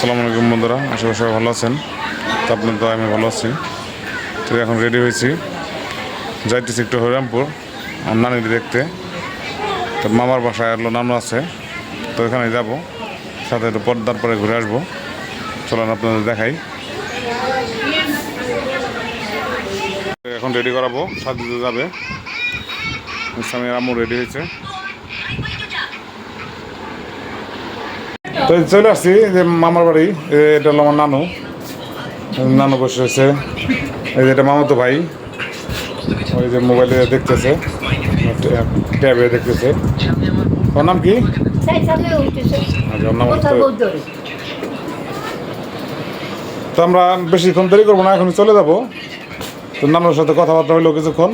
আসসালামু আলাইকুম বন্ধুরা, আশা সবাই ভালো আছেন। তো আপনার তো আমি ভালো আছি। তো এখন রেডি হয়েছি। যাইতেছি একটু হরিরামপুর আমার নানিকে দেখতে। তো মামার বাসায় আরলো নানু আছে। তো ওখানে যাব, সাথে একটু পর্দার পরে ঘুরে আসব। চলেন আপনাদের দেখাই। এখন রেডি করাবো সাথে যাবে। স্বামী রামু রেডি হয়েছে। তো চলে আসছি যে মামার বাড়ি এটা হলো আমার নানু। নানু বসে রয়েছে। এই যে এটা মামাতো ভাই। ওই যে মোবাইলে দেখতেছে। ট্যাবে দেখতেছে। ওর নাম কি? আচ্ছা। তো আমরা বেশিক্ষণ দেরি করব না এখন চলে যাব। তো নানুর সাথে কথাবার্তা হইল কিছুক্ষণ।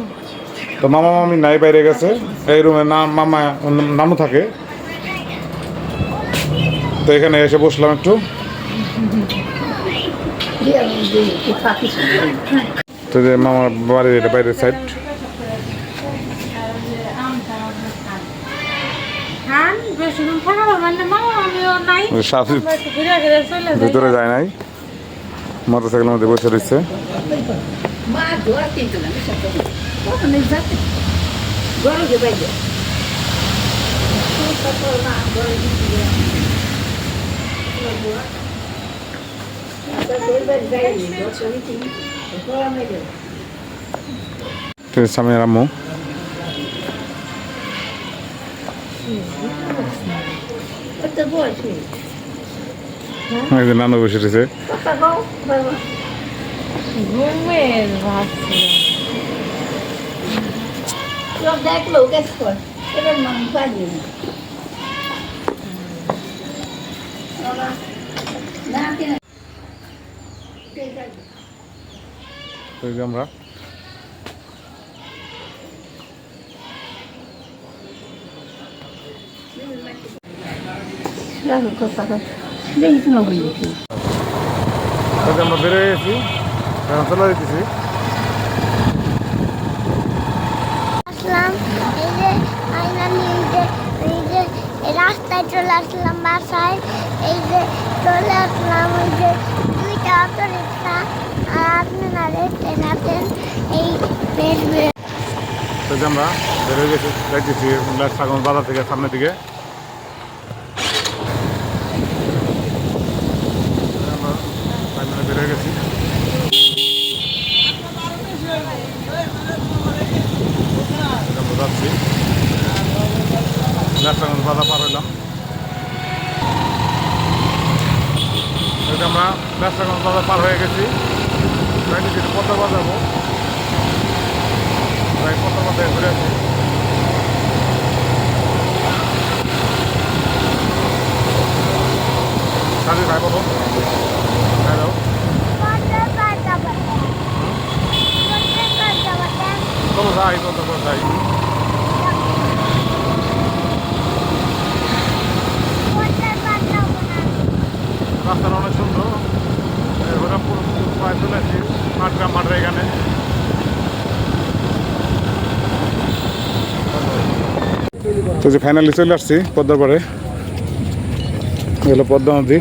তো মামা, মামি নাই, বাইরে গেছে। এই রুমে না মামা নানু থাকে। তো এখানে এসে বসলাম একটু। তো যে মামার বাড়ির এটা বাইরের সাইড ভিতরে যায় নাই মোটর সাইকেলের মধ্যে বসে রয়েছে যে বাইরে। মা, ঘরে দিতে গেলাম। তোর বাড়ি যাইনি, দর্শন দিতে। ঘরে আমি গেলাম। তো স্বামী রাম্মু কত বয়স নেই। এই যে নানু বসে রয়েছে দেখল, গেস কর। এবার মা পারবে না। বাবা, না, কিনা- ঠিক আছে। তো এই যে আমরা আমরা বেরোয় গেছি। চলে যেতেছি। রাস্তায় চলে আসলাম বাসায়। এই যে চলে আসলাম, ওই যে দুইটা অটো রিক্সা, আর আপনারা রেস্টেন আছেন, এই বেশ আমরা বেরোয় গেছি যাইতেছি লাটসাগঞ্জ বাজার থেকে সামনের দিকে। বেরোয় গেছি। যাচ্ছি। বাজার পার হইলাম এই যে আমরা লাটসাগঞ্জ বাজার পার হয়ে গেছি। যাইতেছি পদ্মা বাজাবো প্রায় কত মধ্যে ঘুরে আসি। সাজি ভাই বলো হ্যাঁ দাও পঞ্চাশ টাকা বাটেন পঞ্চাশ টাকা বাটেন চলো যাই চলো যাই তো যে ফাইনালি চলে আসছি পদ্মার পরে এগুলো পদ্মা নদী।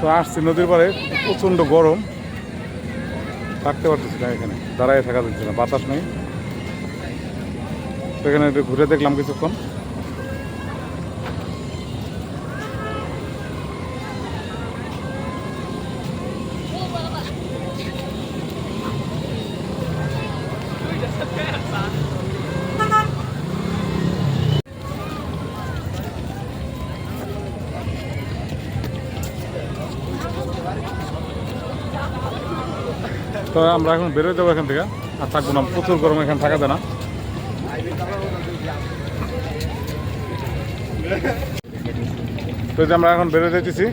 তো আসছি নদীর পাড়ে, প্রচণ্ড গরম। থাকতে পারতেছি না এখানে, দাঁড়ায় থাকা যাচ্ছে না, বাতাস নেই। এখানে একটু ঘুরে দেখলাম কিছুক্ষণ। তো আমরা এখন বেরোয় যাব এখান থেকে। আর থাকব না, প্রচুর গরম এখানে থাকা যায় না। তো আমরা এখন বেরোয় যেতেছি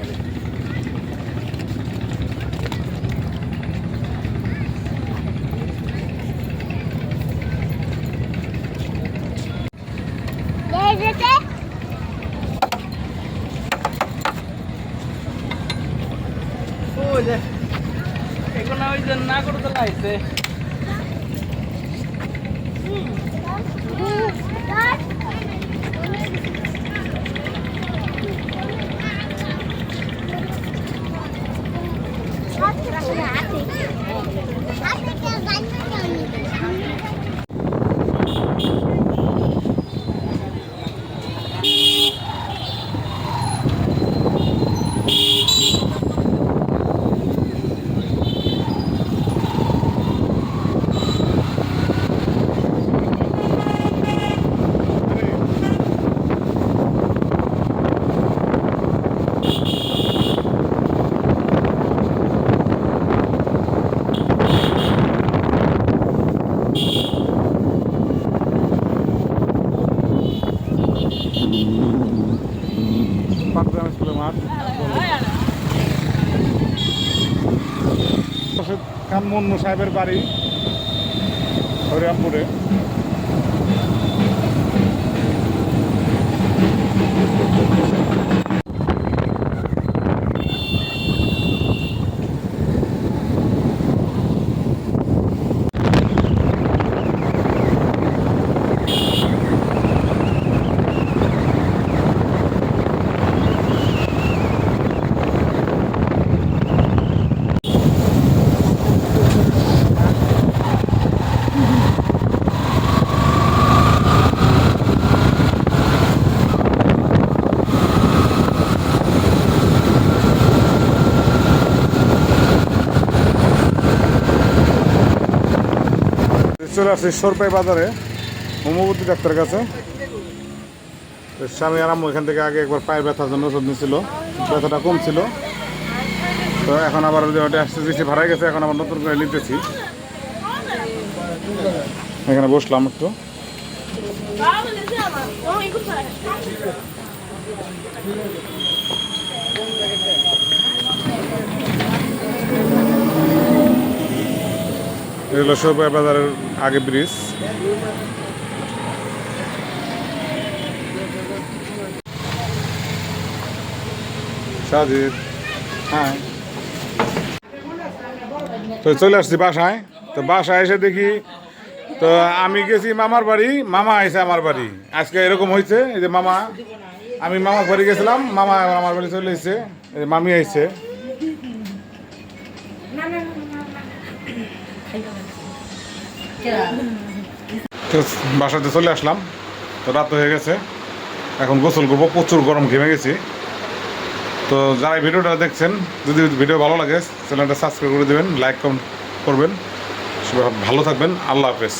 There's a there. পাটগ্রাম স্কুলের মাঠ। খান মুন্নু সাহেবের বাড়ি হরিরামপুরে। চলে আসছি সরপাই বাজারে। হোমিওপ্যাথি ডাক্তারের কাছে। স্বামী আরাম এখান থেকে আগে একবার পায়ের ব্যথার জন্য ওষুধ নিয়েছিল ব্যথাটা কম ছিল। তো এখন আবার ওটা আসতে ভাড়াই গেছে, এখন আবার নতুন করে নিতেছি। এখানে বসলাম একটু। এগুলো সরপাই বাজারের আগে ব্রিজ। সাজিদ হ্যাঁ। তো চলে আসছি বাসায়। তো বাসায় এসে দেখি, তো আমি গেছি মামার বাড়ি, মামা আইসে আমার বাড়ি। আজকে এরকম হয়েছে এই যে মামা, আমি মামার বাড়ি গেছিলাম, মামা আমার বাড়ি চলে এসেছে মামি আইসে তো বাসাতে চলে আসলাম। তো রাত হয়ে গেছে। এখন গোসল করব, প্রচুর গরম ঘেমে গেছি। তো যারা ভিডিওটা দেখছেন, যদি ভিডিও ভালো লাগে চ্যানেলটা সাবস্ক্রাইব করে দেবেন লাইক করবেন। সবাই ভালো থাকবেন। আল্লাহ হাফেজ।